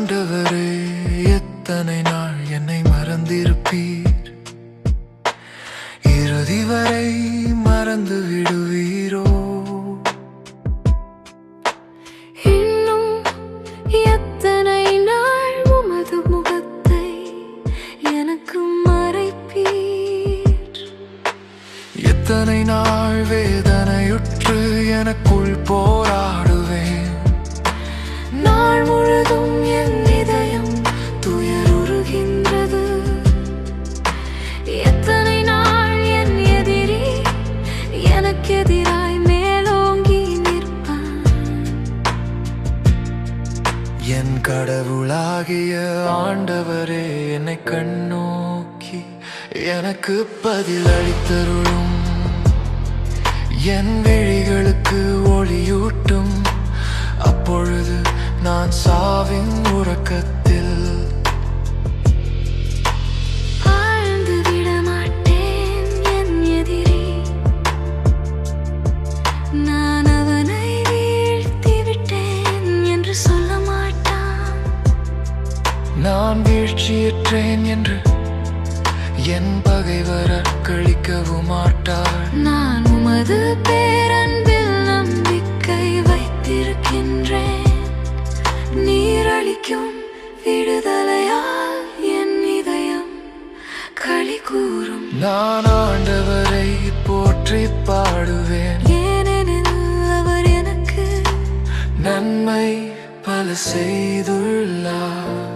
ஆண்டவரே எத்தனை நாள் என்னை மறந்திருப்பீர்? இறுதி வரை மறந்து விடுவீரோ? இன்னும் எத்தனை நாள் உமது முகத்தை எனக்கு மறைப்பீர்? எத்தனை நாள் வேதனையுற்று எனக்குள் போராடுவேன் என் கடவுளாகிய ஆண்டவரே என்னை கண்ணோக்கி எனக்கு பதிலளித்தருளும். என் விழிகளுக்கு ஒளியூட்டும். அப்பொழுது நான் சாவின் உறக்கத்தை நான் வீழ்ச்சியற்றேன் என்று என் பகைவர் அக்களிக்கவும் மாட்டார் நான் உமது பேரன்பில் நம்பிக்கை வைத்திருக்கின்றேன். நீரளிக்கும் விடுதலையால் என் இதயம் களி கூறும். நான் ஆண்டவரை போற்றி பாடுவேன். ஏனெனில் அவர் எனக்கு நன்மை பல செய்துள்ளார்.